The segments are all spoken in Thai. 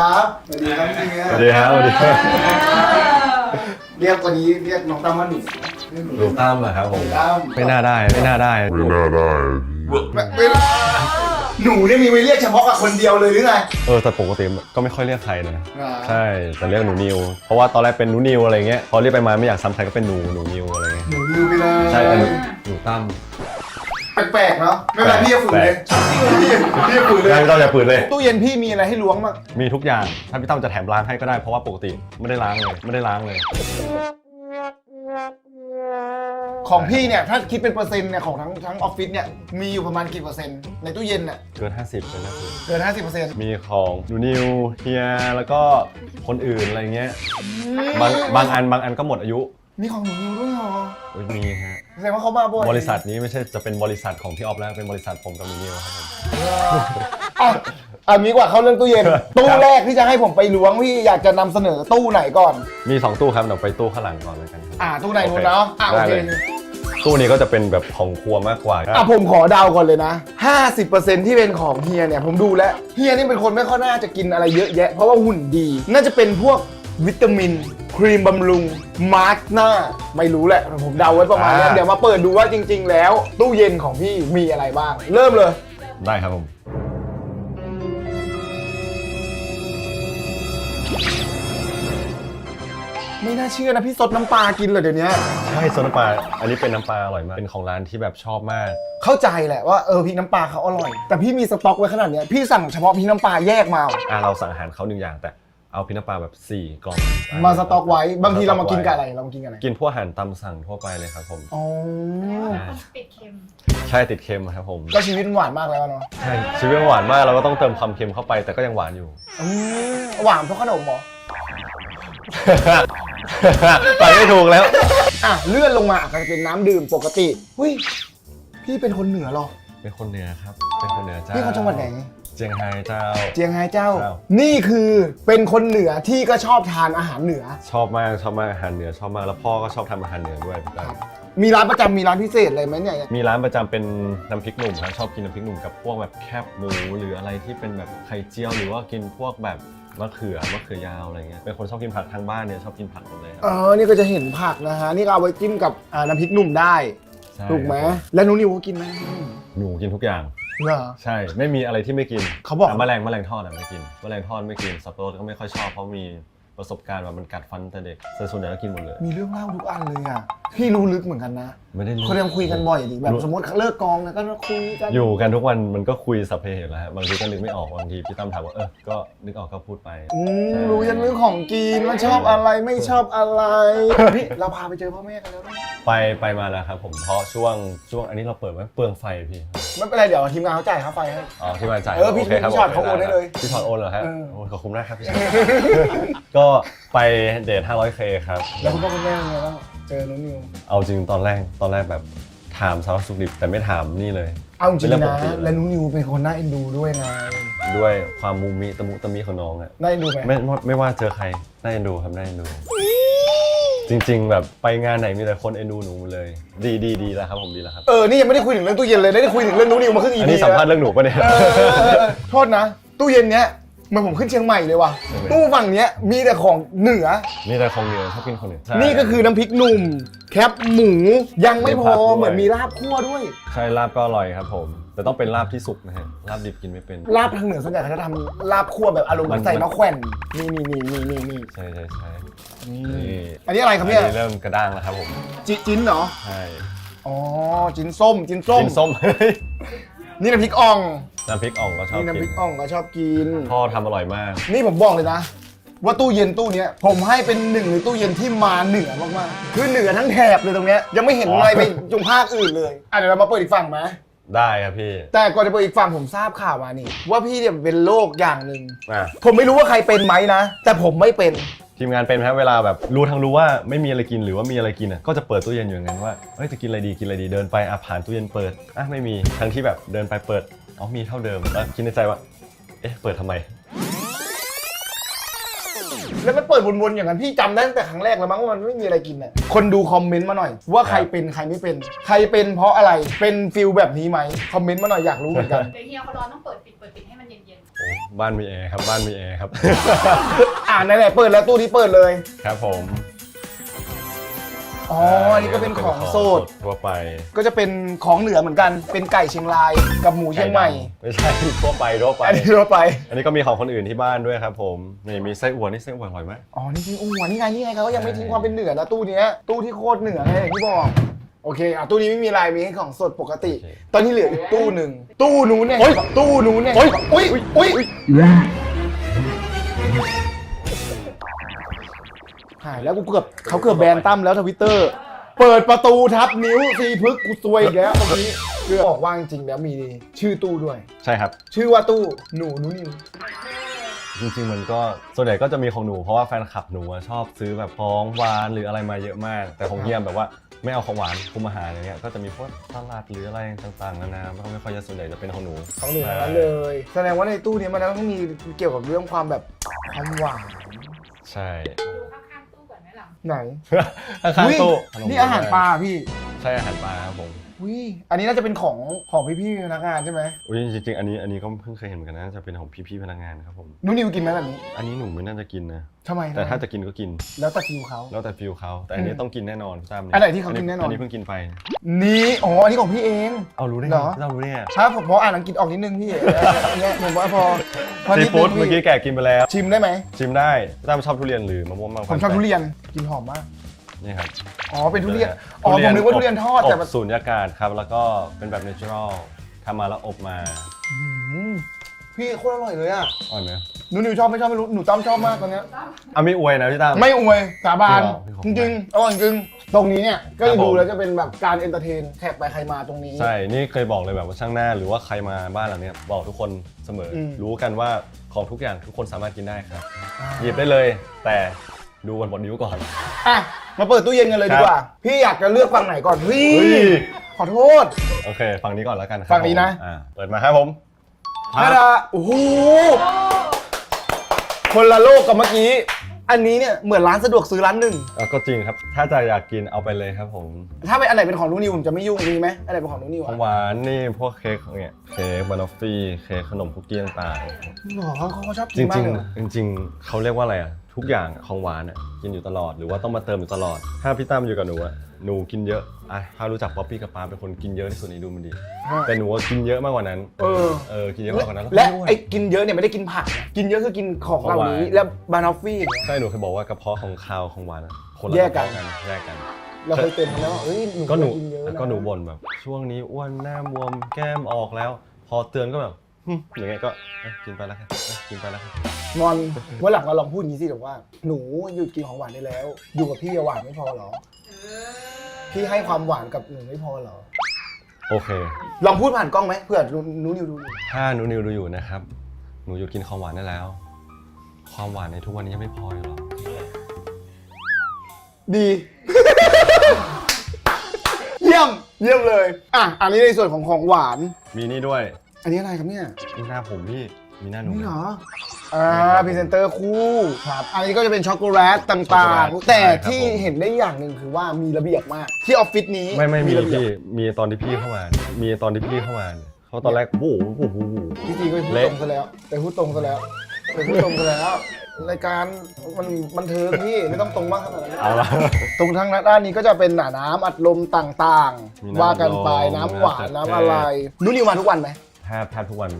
ครับสวัสดีครับพี่เมียสวัสดีครับสวัสดีครับเรียกวันนี้เรียกน้องตั้มว่าหนูเรียกหนูหนูตั้มเหรอครับผมตั้มไม่น่าได้ไม่น่าได้ไม่น่าได้ไม่ไม่หนูเนี่ยมีไว้เรียกเฉพาะกับคนเดียวเลยหรือไงเออแต่ปกติก็ไม่ค่อยเรียกใครนะอ่าใช่แต่เรียกหนูนิว เพราะว่าตอนแรกเป็นหนูนิวอะไรเงี้ยพอเรียกไปมาไม่อยากซ้ำใครก็เป็นหนูหนูนิวอะไรเงี้ยหนูนิวไปเลยใช่แต่หนูหนูตั้ม แปลกๆเนาะไม่เป็นไรพี่จะฝืนเลยพี่พี่จะฝืนเลยไม่ต้องอย่าปืนเลย ตู้เย็นพี่มีอะไรให้ล้วงบ้างมีทุกอย่าง ถ้าพี่ตั้มจะแถมล้างให้ก็ได้เพราะว่าปกติไม่ได้ล้างเลยไม่ได้ล้างเลย ของพี่เนี่ยถ้าคิดเป็นเปอร์เซ็นต์เนี่ยของทั้งทั้งออฟฟิศเนี่ยมีอยู่ประมาณกี่เปอร์เซ็นต์ในตู้เย็นเนี่ยเกิน 50เกิน50เกิน 50เปอร์เซ็นต์มีของหนูนิวเฮียแล้วก็คนอื่นอะไรเงี้ยบางบางอันบางอันก็หมดอายุ มีของหนูนิวด้วยเหรอเอ้ยมีฮะแสดงว่าเขามาบ่อยบริษัทนี้ไม่ใช่จะเป็นบริษัทของพี่ออฟแล้วเป็นบริษัทผมกับหนูนิวครับผมอะอะมีกว่าเข้าเรื่องตู้เย็น ตู้แรกที่จะให้ผมไปล้วงพี่อยากจะนำเสนอตู้ไหนก่อน มีสองตู้ครับเดี๋ยวไปตู้ข้างหลังก่อนเลยกันครับอ่าตู้ไหนนู้นเนาะอ่าโอได้เคเลยตู้นี้ก็จะเป็นแบบของครัวมากกว่าอะผมขอเดาก่อนเลยนะ 50%ที่เป็นของเฮียเนี่ยผมดูแล้วเฮียนี่เป็นคนไม่ค่อยน่าจะกินอะไรเยอะแยะ เพราะว่าหุ่นดี น่าจะเป็นพวกวิตามินครีมบำรุงมาร์กหน้า ไม่รู้แหละ ผมเดาไว้ประมาณนี้เดี๋ยวมาเปิดดูว่าจริง ๆ แล้ว ตู้เย็นของพี่มีอะไรบ้าง เริ่มเลย ได้ครับผม ไม่น่าเชื่อนะพี่ซดน้ำปลากินเลยเดี๋ยวนี้ ใช่โซนน้ำปลา อันนี้เป็นน้ำปลาอร่อยมาก เป็นของร้านที่แบบชอบมาก เข้าใจแหละว่าเออพริกน้ำปลาเขาอร่อย แต่พี่มีสต็อกไว้ขนาดเนี้ยพี่สั่งเฉพาะพริกน้ำปลาแยกมาเหรออะเราสั่งอาหารเขาหนึ่งอย่าง แต่ เอาพริกน้ำปลาแบบสี่กล่องมาสต็อกไว้ บางทีเรามากินกับอะไร เรามากินกับอะไร กินพวกอาหารตามสั่งทั่วไปเลยครับผม อ๋อติดเค็มใช่ติดเค็มครับผมก็ชีวิตหวานมากแล้วเนาะใช่ชีวิตหวานมากเราก็ต้องเติมความเค็มเข้าไปแต่ก็ยังหวานอยู่ อืมหวานเพราะขนมเหรอ ไปไม่ถูกแล้ว อะเลื่อนลงมาก็จะเป็นน้ำดื่มปกติ หุ้ย พี่เป็นคนเหนือเหรอ เป็นคนเหนือครับ เป็นคนเหนือเจ้าพี่คนจังหวัดไหน เจียงไฮ้เจ้า เจียงไฮ้เจ้า ครับ นี่คือเป็นคนเหนือที่ก็ชอบทานอาหารเหนือ ชอบมากชอบมากอาหารเหนือชอบมากแล้วพ่อก็ชอบทำอาหารเหนือด้วยพี่ตั้มมีร้านประจำมีร้านพิเศษอะไรไหมเนี่ย มีร้านประจำเป็นน้ำพริกหนุ่มครับชอบกินน้ำพริกหนุ่มกับพวกแบบแคบหมูหรืออะไรที่เป็นแบบไข่เจียวหรือว่ากินพวกแบบมะเขือมะเขือยาวอะไรเงี้ยเป็นคนชอบกินผักทางบ้านเนี่ยชอบกินผักหมดเลยครัเออนี่ก็จะเห็นผักนะฮะ นี่ก็เอาไว้จิ้มกับอ่าน้ำพริกหนุ่มได้ ใช่ถูกไหม แล้วหนูนิวก็กินไหมหนูกินทุกอย่าง เหรอ ใช่ไม่มีอะไรที่ไม่กินเขาบอกะแมลงแมลงทอดอะไม่กินแมลงทอดไม่กินสับปะรดก็ไม่ค่อยชอบเพราะมี ประสบการณ์แบบมันกัดฟันแต่เด็กแต่ส่วนใหญ่ก็กินหมดเลย มีเรื่องเล่าทุกอันเลยอะ พี่รู้ลึกเหมือนกันนะไม่ได้รู้ เขาเรียกคุยกันบ่อยดิแบบสมมติเลิกกองแล้วก็คุยกัน อยู่กันทุกวันมันก็คุยสัพเพเหตุแล้วฮะบางทีก็นึกไม่ออกบางทีพี่ตั้มถามว่าเออก็นึกออกก็พูดไป อืมรู้ยันเรื่องของกินว่าชอบอะไรไม่ชอบอะไรนี่เราพาไปเจอพ่อแม่กันแล้วนะไปไปมาแล้วครับผมเพราะช่วงช่วงอันนี้เราเปิดไว้เปลืองไฟพี่ไม่เป็นไรเดี๋ยวทีมงานเขาจ่ายค่าไฟให้ อ๋อที่มาจ่ายเออพี่โคครับพี่ชอตผมเขาโอนได้เลยพี่ชอตโอนเหรอฮะเออ โอ้ขอบคุณมากครับพี่ชอต ก็ไปเดท 500k ครับ แล้วคุณพ่อคุณแม่เป็นไงบ้างเจอน้องนิว เอาจริงตอนแรกตอนแรกแบบถามสารสุขดิบแต่ไม่ถามนี่เลย เอาจริงเป็นเรื่นะองปกติเลย และน้องนิวเป็นคนน่าเอ็นดูด้วยไงด้วยความมูมิตะมุตะมิของน้องอะ น่าเอ็นดูไหมไม่ไม่ไม่ว่าเจอใครน่าเอ็นดูครับน่าเอ็นดู จริงๆ แบบไปงานไหนมีแต่คนเอ็นดูหนูหมดเลย ดีดีดีแล้วครับผมดีแล้วครับ เออนี่ยังไม่ได้คุยถึงเรื่องตู้เย็นเลยได้คุยถึงเรื่องน้องนิวมาครึ่งอีอันพีนี้สัมภาษณ์เรื่องหนูปะเนี่ย โทษนะ ตู้เย็นเนี้ย เหมันผมขึ้นเชียงใหม่เลยว่ะใช่ไหมตู้ฝั่งเนี้ยมีแต่ของเหนือ นี่แต่ของเหนือชอบกินของเหนือใช่ นี่ก็คือน้ำพริกหนุ่ม แคปหมูยังไม่พอมีผักด้วย เหมือนมีลาบคั่วด้วย ใช่ลาบก็อร่อยครับผม แต่ต้องเป็นลาบที่สุกนะฮะลาบดิบกินไม่เป็น ลาบทางเหนือส่วนใหญ่เขาจะทำลาบคั่วแบบอารมณ์มันใส่มะแขวนนี่นี่นี่นี่นี่นี่ใช่ใช่ใช่นี่นี่อันนี้อะไรครับเนี่ยอันนี้เริ่มกระด้างแล้วครับผมจิจิ้นเหรอใช่อ๋อจิ้นส้มจิ้นส้ม กินส้ม นี่น้ำพริกอ่อง น้ำพริกอ่องก็ชอบนี่น้ำกิพรินกอ่องก็ชอบกิน พ่อทำอร่อยมาก นี่ผมบอกเลยนะ ว่าตู้เย็นตู้เนี้ยผมให้เป็นหนึ่งในตู้เย็นที่มาเหนือมากๆคือเหนือทั้งแถบเลยตรงเนี้ยยังไม่เห็นอ๋ออ อะไรไปจุงภาคอื่นเลยอะเดี๋ยวเรามาเปิดอีกฝั่งไหมได้ครับพี่แต่ก่อนจะเปิดอีกฝั่งผมทราบข่าวมานี่ ว่าพี่เนี่ยเป็นโรคอย่างหนึ่งอะผมไม่รู้ว่าใครเป็นไหมนะ แต่ผมไม่เป็น ทีมงานเป็นไหมครับเวลาแบบรู้ทั้งรู้ว่าไม่มีอะไรกินหรือว่ามีอะไรกินอะก็จะเปิดตู้เย็นอยู่อย่างนั้นว่าเอ้ยจะกินอะไรดีกินอะไรดีเดินไปอะผ่านตู้เย็นเปิดอะไม่มีทั้งที่แบบเดินไปเปิดอ๋อมีเท่าเดิมแล้วคิดในใจว่า เอ๊ะเปิดทำไม แล้วมันเปิดวนๆอย่างนั้นพี่จำได้ตั้งแต่ครั้งแรกแล้วมั้งว่ามันไม่มีอะไรกินน่ะคนดูคอมเมนต์มาหน่อย ว่าใครเป็นใครไม่เป็น ใครเป็นเพราะอะไรเป็นฟิลแบบนี้ไหมคอมเมนต์มาหน่อยอยากรู้เหมือนกัน เดี๋ยวเฮียเขาร้อนต้องเปิดปิด บ้านมีแอร์ครับบ้านมีแอร์ครับ อ่าไหนๆเปิดแล้วตู้นี้เปิดเลย ครับผมอ๋ออันนี้ก็เป็นของสด ทั่วไปก็จะเป็นของเหนือเหมือนกัน เป็นไก่เชียงรายกับหมูเชียงใหม่ ไม่ใช่ทั่วไปทั่วไป อันนี้ทั่วไป อันนี้ก็มีของคนอื่นที่บ้านด้วยครับผมนี่มีไส้อั่วนี่ไส้อั่วอร่อยไหม อ๋อ นี่จริงอู้วนี่ไง นี่ไงเขาก็ยังไม่ทิ้งความเป็นเหนือนะตู้เนี้ย ตู้ที่โคตรเหนือไงอย่างที่บอก โอเคอะตู้นี้ไม่มีอะไรมีแค่ของสดปกติ ตอนนี้เหลืออีกตู้หนึ่งตู้นู้นเนี่ยตู้นู้นเนี่ยอุ้ยอุ้ยอุ้ยหายแล้วกูเกือบเขาเกือบแบนตั้มแล้วทวิตเตอร์ เปิดประตูทับนิ้วซีพึกกูซวยอีกแล้วเมื่อกี้คือบอกว่าจริงๆแล้วมีชื่อตู้ด้วย ใช่ครับ ชื่อว่าตู้หนูนุนิวจริงๆมันก็ส่วนใหญ่ก็จะมีของหนูเพราะว่าแฟนคลับหนูอะชอบซื้อแบบของหวานหรืออะไรมาเยอะมาก แต่ของเฮียแบบว่า ไม่เอาของหวานคุมอาหารอย่างเงี้ยก็จะมีพวกสลัดหรืออะไรต่างๆนานาก็ไม่ค่อยจะส่วนใหญ่จะเป็นของหนูของหนูทั้งนั้นเลย แสดงว่าในตู้นี้มันต้องมีเกี่ยวกับเรื่องความแบบความหวานใช่ดูข้างๆตู้ก่อนไหมหลังไหนข้างๆตู้อุ๊ยนี่อาหารปลาพี่ใช่อาหารปลาครับผม วิอันนี้น่าจะเป็นของของพี่ๆพนักงานใช่ไหมอุ้ยจริงๆอันนี้อันนี้ก็เพิ่งเคยเห็นเหมือนกันนะจะเป็นของพี่ๆพนักงานครับผมนุนิวกินไหมแบบนี้อันนี้หนูไม่น่าจะกินนะ ทำไมแต่ถ้าทำไมจะกินก็กิน แล้วแต่ฟิวเขา แล้วแต่ฟิลเขา แต่อันนี้ต้องกินแน่นอนพี่ตั้มอันไหนที่เขากินแน่นอน อันนี้เพิ่งกินไป นี่อ๋ออันนี้ของพี่เอง เอารู้ได้เหไงรอ พี่ตั้มรู้ได้ไงถ้าผมพออ่านอังกฤษออกนิดนึงพี่อันเนี้ยผมว่าพอพอซีนิดฟู้ดนึงเมื่อกี้พี่แกกินไปแล้ว ชิมได้ไหมชิมได้พี่ตั้มชอบทุเรียนหรือมะม่วงมากกผว่ามชอบทุเรียนกินหอมมาก นี่ครับอ๋อเป็นทุเรียนอ๋อผมนึกว่าทุเรียนทอดแต่อบมันสูญญากาศครับ แล้วก็เป็นแบบเนเชอรัลทำมาแล้วอบมาอืมพี่โคตรอร่อยเลยอะอ่อนไหมหนูนิวชอบไม่ชอบไม่รู้หนูตั้มชอบมากตอนเนี้ยอะไม่อวยนะพี่ตั้ม ไม่อวยสาบานจริงเหรอจริงๆอร่อยจริงตรงนี้เนี่ยก็ครัจะบผมดูแล้วจะเป็นแบบการเอนเตอร์เทนแขกไปใครมาตรงนี้ ใช่ นี่เคยบอกเลยแบบว่าช่างหน้าหรือว่าใครมาบ้านหลังเนี้ยบอกทุกคนเสมออมรู้กันว่าของทุกอย่างทุกคนสามารถกินได้ครับ หยิบได้เลย แต่ ดูกันบนนิ้วก่อน อะมาเปิดตู้เย็นกันเลยครัดีบกว่า พี่อยากจะเลือกฝั่งไหนก่อนพี่เฮ้ย ขอโทษ โอเค ฝั่งนี้ก่อนแล้วกันครับฝั่งนี้นะ ผมอ่าเปิดมาครับผมฮาดาโอ้โหคนละโลกกับเมื่อกี้ อันนี้เนี่ยเหมือนร้านสะดวกซื้อร้านหนึ่ง อะก็จริงครับ ถ้าจะอยากกินเอาไปเลยครับผมถ้าเป็นอันไหนเป็นของนูนิวผมจะไม่ยุ่งมีไหมอันไหนเป็นของนูนิวขออะงหวานนี่พวกเค้กเนี่ยเค้กบานอฟฟี่เค้กขนมคุกกี้ต่างหรอเขาเขาชอบๆกิจนมากริงเลยเหรอๆจริง ๆเขาเรียกว่าอะไรอะ ทุกอย่างของหวานอะกินอยู่ตลอดหรือว่าต้องมาเติมอยู่ตลอด ถ้าพี่ตั้มอยู่กับหนูอะหนูกินเยอะอะถ้ารู้จักป๊อปปี้กับปาเป็นคนกินเยอะที่สุดในดูมันดีแต่หนูว่ากินเยอะมากกว่านั้นเออเออกินเยอะมากกว่านั้นและก็ด้วยไอ้กินเยอะเนี่ยไม่ได้กินผักนะกินเยอะคือกินของเหล่านี้ของหวานและบานอฟฟี่อย่างเงี้ยใช่หนูเคยบอกว่ากระเพาะของคาวของหวานอะคนละแยกกันระเพาะแยกกัน เราเคยเตือนเขาแล้วว่าเอ้ยหนูก็หนูกินเยอะนะก็หนูบ่นแบบ ช่วงนี้อ้วนหน้าบวมแก้มออกแล้ว พอเตือนก็แบบหึ อย่างเงี้ยก็เอ้ยกินไปแล้วครับเอ้ยกินไปแล้วครับงอนวันหลังเราลองพูดอย่างนี้สิแบบว่า หนูหยุดกินของหวานได้แล้ว อยู่กับพี่อะหวานไม่พอเหรอพี่ให้ความหวานกับหนูไม่พอเหรอ โอเค ลองพูดผ่านกล้องไหมเผื่อหนูหนูนิวดูอยู่ถ้าหนูนิวดูอยู่นะครับ หนูหยุดกินของหวานได้แล้ว ความหวานในทุกวันนี้ยังไม่พออยู่หรอดี เยี่ยม เยี่ยมเลย อะ อันนี้ในส่วนของของหวาน มีนี่ด้วย อันนี้อะไรครับเนี่ยนี่หน้าผมพี่ มีหน้าหนูนี่ไหมเหรออ่าพรีเซนเตอร์คู่ครับอันนี้ก็จะเป็นช็อกโกแลตต่างช็อกโกแลตๆแต่ใช่ครับที่ผมเห็นได้อย่างหนึ่งคือว่ามีระเบียบมาก ที่ออฟฟิศนี้ไม่ไม่มีระเบียบพี่มีตอนที่พี่เข้ามา มีตอนที่พี่เข้ามาเขาะตอนแรกโอ้โหโอ้โหโอ้โหพี่จีก็ไปพูดเละตรงซะแล้วไปพูดตรงซะแล้วไปพูดตรงซะแล้วรายการมันมันเทิงพี่ไม่ต้องตรงมากขนาดนั้นเอาละตรงทางด้านนี้ก็จะเป็นหนาน้ำอัดลมต่างมีๆน้ำว่ากันไปอัดลมน้ำหวานน้ำน้ำจัดอะไรนุ่นนิวมาทุกวันไหมแท บแทบทุกวัน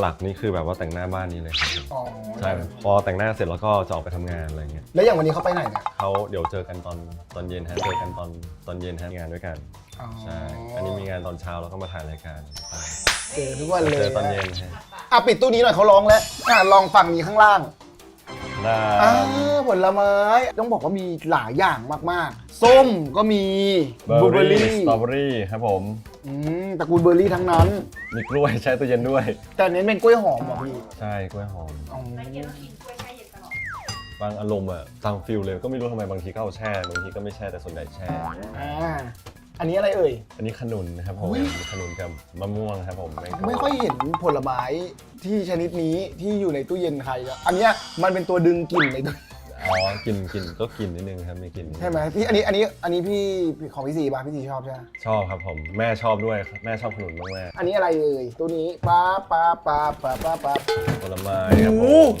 หลักๆ นี่คือแบบว่าแต่งหน้าบ้านนี้เลยครับอ๋อใช่พอแต่งหน้าเสร็จแล้วก็จะออกไปทำงานอะไรเงี้ยแล้วอย่างวันนี้เขาไปไหนเนี่ยเขาเดี๋ยวเจอกันตอนตอนเย็นฮะเจอกันตอนตอนเย็นฮะงานด้วยกันอ๋อใช่อันนี้มีงานตอนเช้าแล้วก็มาถ่ายรายการใช่เจอทุกวันเลยเจอตอนเย็นฮะ อะปิดตู้นี้หน่อยเขาร้องแล้วอะลองฟังนี้ข้างล่าง ได้อ่าผลไม้ต้องบอกว่ามีหลายอย่างมากๆ ส้มก็มีเบอร์เบอร์รี่รี่สตรอเบอรี่ครับผมอืมตระกูลเบอร์รี่ทั้งนั้น มีกล้วยแช่ตู้เย็นด้วย แต่เน้นเป็นกล้วยหอมเหรอพี่ใช่กล้วยหอมอ๋อไม่เกี่ยวกับกินกล้วยแช่เย็นตลอดบางอารมณ์อะตามฟิลเลยก็ไม่รู้ทำไมบางทีก็เอาแช่บางทีก็ไม่แช่แต่ส่วนใหญ่แช่ อ่า อันนี้อะไรเอ่ย อันนี้ขนุนนะครับผมอุ๊ย ขนุนกับมะม่วงครับผมแงโก้ไม่ค่อยเห็นผลไม้ที่ชนิดนี้ที่อยู่ในตู้เย็นใครแล้วอันเนี้ยมันเป็นตัวดึงกลิ่นในตู้ออ๋อกินกินก็กินนิดนึงครับมีกลินนิดนึงใช่ไหมพี่อันนี้อันนี้อันนี้พี่ของพี่ซีป่ะพี่ซีชอบใช่ไหมชอบครับผมแม่ชอบด้วยแม่ชอบขนุนมากแม่อันนี้อะไรเอ่ยตัวนี้ป้าป้าป้าป้าป้าป้า ผลไม้ครับผโอ้ม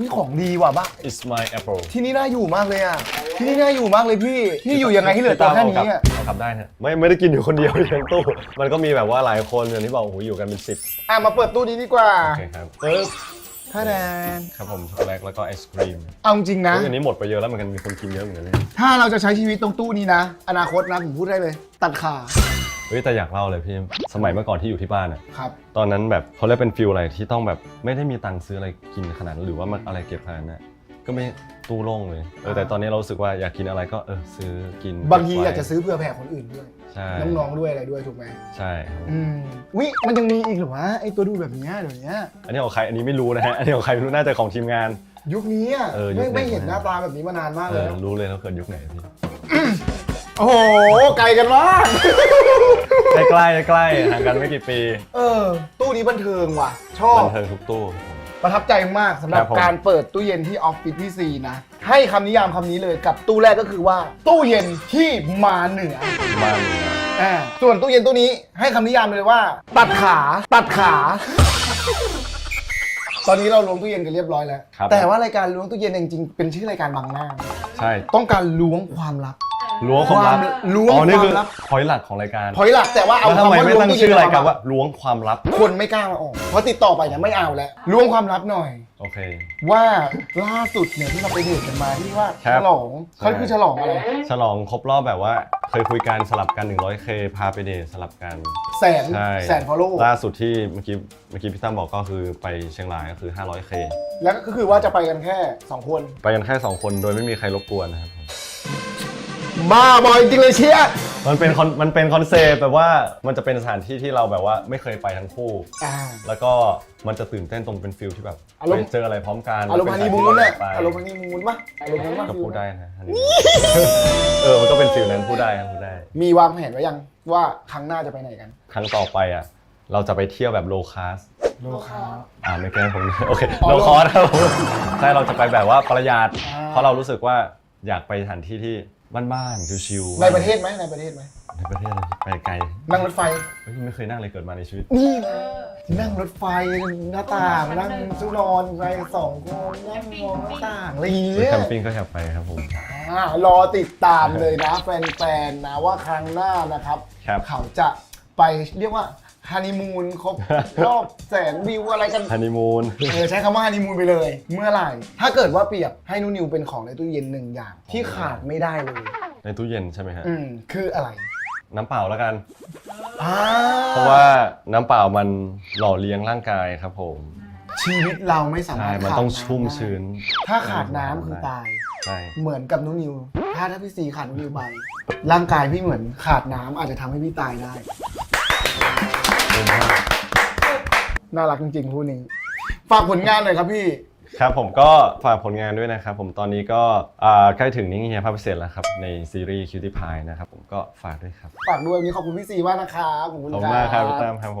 พี่ของดีว่ะบ้า It's my apple ที่นี่น่าอยู่มากเลยอะ ที่นี่น่าอยู่มากเลยพี่ พี่อยู่ยังไงให้เหลือตัวแค่นี้อะ เอากลับได้นะไม่ไม่ได้กินอยู่คนเดียวในตู้มันก็มีแบบว่าหลายคนอย่างที่บอกโอ้โหอยู่กันเป็นสิบอะมาเปิดตู้นี้ดีกว่าโอเคครับเออท่าแดนครับผมช็อกโกแลตแล้วก็ไอศครีมเอาจริงนะเฮ้ยอันนี้หมดไปเยอะแล้วเหมือนกันมีคนกินเยอะเหมือนกันเนี่ยถ้าเราจะใช้ชีวิตตรงตู้นี้นะ อนาคตนะผมพูดได้เลย ตัดขา เฮ้ยแต่อยากเล่าเลยพี่สมัยเมื่อก่อนที่อยู่ที่บ้านอะครับ ตอนนั้นแบบเขาเรียกเป็นฟิลอะไรที่ต้องแบบไม่ได้มีตังค์ซื้ออะไรกินขนาดนั้นหรือว่ามันอะไรเก็บขนาดนั้นอะก็ไม่ตู้โล่งเลยเออแต่ตอนนี้เรารู้สึกว่าอยากกินอะไรก็เออซื้อกินบางทีเไว้อยากจะซื้อเผื่อแผ่คนอื่นด้วย ใช่น้องๆด้วยอะไรด้วยถูกไหมใช่ครับอืมวิมันยังมีอีกเหรอวะไอตัวดูแบบเนี้ยเดี๋ยวนี้อันนี้ของใครอันนี้ไม่รู้นะฮะอันนี้ของใครไม่รู้น่าจะของทีมงาน ยุคนี้อะเออยุคไม่ไหน ไม่เห็นหน้าตาแบบนี้มานานมากเอเลยอรู้เลยแล้วเกิดยุคไหนพี่ โอ้โห ไกลกันมาก ใกล้ใกล้ใกล้ๆห่างกันไม่กี่ปีเออ ตู้นี้บันเทิงว่ะ ชอบ บันเทิงทุกตู้ ประทับใจมากสำหรัครับบผม การเปิดตู้เย็นที่ออฟฟิศพี่ซีนะ ให้คำนิยามคำนี้เลยกับตู้แรกก็คือว่า ตู้เย็นที่มาเหนือมันอ่าส่วนตู้เย็นตู้นี้ให้คำนิยามเลยว่า ตัดขา ตัดขา ตอนนี้เราล้วงตู้เย็นกันเรียบร้อยแล้ว ครับ แต่ว่ารายการล้วงตู้เย็นจริงๆเป็นชื่อรายการบางหน้า ใช่ ต้องการล้วงความลับ ล้วงความลับล้วงอ๋อนี่คคืวาอมลับ พอยหลักของรายการพอยหลักแต่ว่าเอาแล้วทำคำไมว่าไม่ล้วงตั้งตู้เย็ชื่นอรายการมว่าล้วงความลับ คนไม่กล้ามาออกเพราะติดต่อไปเนี่ยไม่เอาแล้วล้วงความลับหน่อย โอเค ว่าล่าสุดเนี่ยที่เราไปเดทกันมาที่ว่าครัฉบ ลองเขาคือฉลองอะไรฉลองครบรอบแบบว่า เคยคุยกันสลับกัน 100k พาไปเดทสลับกัน แสนใช่แสนฟอลโล่ล่าสุดที่เมื่อกี้เมื่อกี้พี่ตั้มบอกก็คือไปเชียงรายก็คือ 500k แล้วก็คือว่าจะไปกันแค่2คน ไปกันแค่ 2 คนโดยไม่มีใครรบกวนนะครับผม บ้าบอยจริงเลยเชียร์มันเป็นคอนมันเป็นคอนเซปต์แบบว่ามันจะเป็นสถานที่ที่เราแบบว่าไม่เคยไปทั้งคู่ อ่า แล้วก็มันจะตื่นเต้นตรงเป็นฟิลที่แบบอารมณ์ ไปเจออะไรพร้อมกันอารมณ์ฮันนีมูนเป็เนี่ยสถที่อารมณ์ฮันนีมูนปะอารมณ์นั้นปะก็พูดได้นะฮันนีมูนเออมันก็เป็นฟิลนั้นพูดได้ครับพูดได้ มีวางแผนไว้ยังว่าครั้งหน้าจะไปไหนกันครั้งต่อไปอะเราจะไปเที่ยวแบบโลคาสโลคา อ่าไม่แกล้งผมโอเคอ๋อโลคอสครับผมใช่เราจะไปแบบว่าประหยัดอ่า เพราะเรารู้สึกว่าอยากไปสถานที่ที่ บ้านๆชิวๆในประเทศไหมในประเทศไหมในประเทศเลยไปไกลนั่งรถไฟเฮ้ยไม่เคยนั่งเลยเกิดมาในชีวิต นี่ไงนั่งรถไฟหน้าต่างนั่งตู้นอนไปสองคนนั่งมองหน้าต่างอะไรอย่างไปเงี้ยแคมปิ้งก็อยากไปครับผมอ่ารอติดตามเลยนะแฟนๆนะว่าครั้งหน้านะครับครับเขาจะไปเรียกว่า ฮันนีมูนครบรอบแสนวิวอะไรกันฮันนีมูนเออใช้คำว่าฮันนีมูนไปเลย เมื่อไหร่ ถ้าเกิดว่าเปรียบให้นูนิวเป็นของในตู้เย็นหนึ่งอย่าง ที่ขาดไม่ได้เลย ในตู้เย็นใช่ไหมฮะ อืมคืออะไรน้ำเปล่าแล้วกัน อ่าเพราะว่าน้ำเปล่ามันหล่อเลี้ยงร่างกายครับผมชีวิตเราไม่สาใช่มารถมันขาดต้องำชุ่มได้ชื้นถ้าขาดน้ำคือตาย ใช่เหมือนกับนูนิว ถ้าถ้าพี่ซีขาดนูนิวไปร่างกายพี่เหมือนขาดน้ำอาจจะทำให้พี่ตายได้ น่ารักจริงๆคู่นี้ ฝากผลงานหน่อยครับพี่ ครับผมก็ฝากผลงานด้วยนะครับ ผมตอนนี้ก็อ่าใกล้ถึงนิ่งเฮียภาพพิเศษแล้วครับ ในซีรีส์ Cutie Pie นะครับผมก็ฝากด้วยครับ ฝากด้วยวันนี้ขอบคุณพี่ซีมากนะครับขอบคุณขอบคุณมากครับพี่ตั้มครับผม